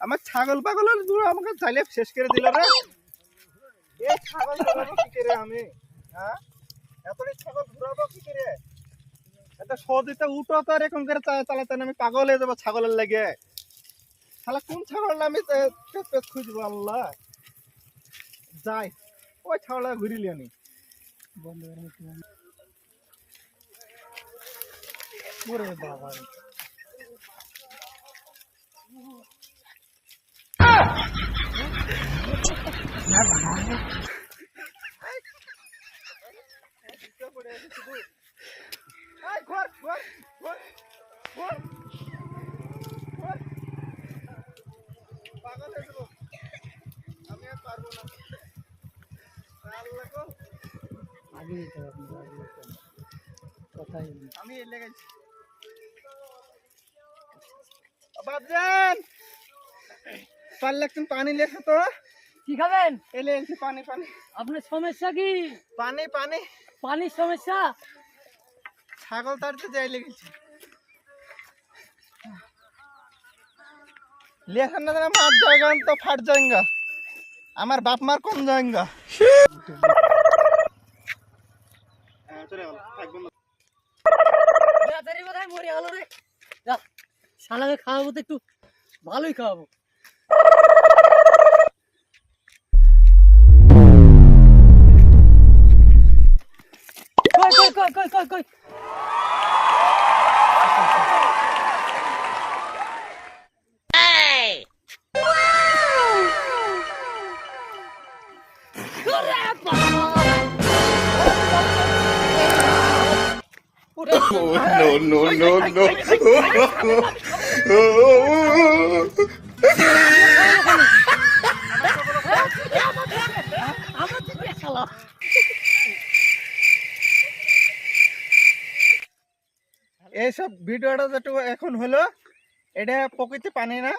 আমার ছাগল পাগলের দূর আমাকে চাইলে শেষ করে দিল রে। এই ছাগল কি আমি? হ্যাঁ? ছাগল কি আমি পাগল হয়ে যাব ছাগলের লেগে। শালা, কোন ছাগল আমি পেট খুঁজবো, আল্লাহ। যাই, ওই ছাগলটা ঘুরিলি আমি। ওরে বাবা হয়ে যাব। আমি আর পারব না। আগে। কথাই। আমি এলে গেছি বাবজান পারলে একটু পানি লেখো তো। কি খাবেন? এলে এলছি পানি পানি। আপনার সমস্যা কি? পানি পানি। পানির সমস্যা? ছাগল তাড়তে যাই লেগেছে। লেখার না জানা মার জায়গা তো ফাট যায়গা আমার বাপ মার কম যায়গা তাড়াতাড়ি বোধহয় মরে গেল রে। যা। শালাকে খাওয়াবো তো একটু ভালোই খাওয়াবো। কই কই no, no, no, no. এইসব ভিডিওটা যেটু এখন হলো এটা প্রকৃতি পানি না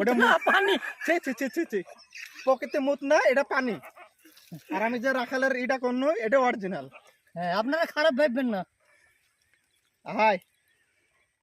ওটা পানি। ছি ছি ছি ছি ছি। প্রকৃতি মুত না এটা পানি। আর আমি যে রাখালের এটা করনো এটা অরিজিনাল হ্যাঁ আপনারা খারাপ ভাববেন না। Hi.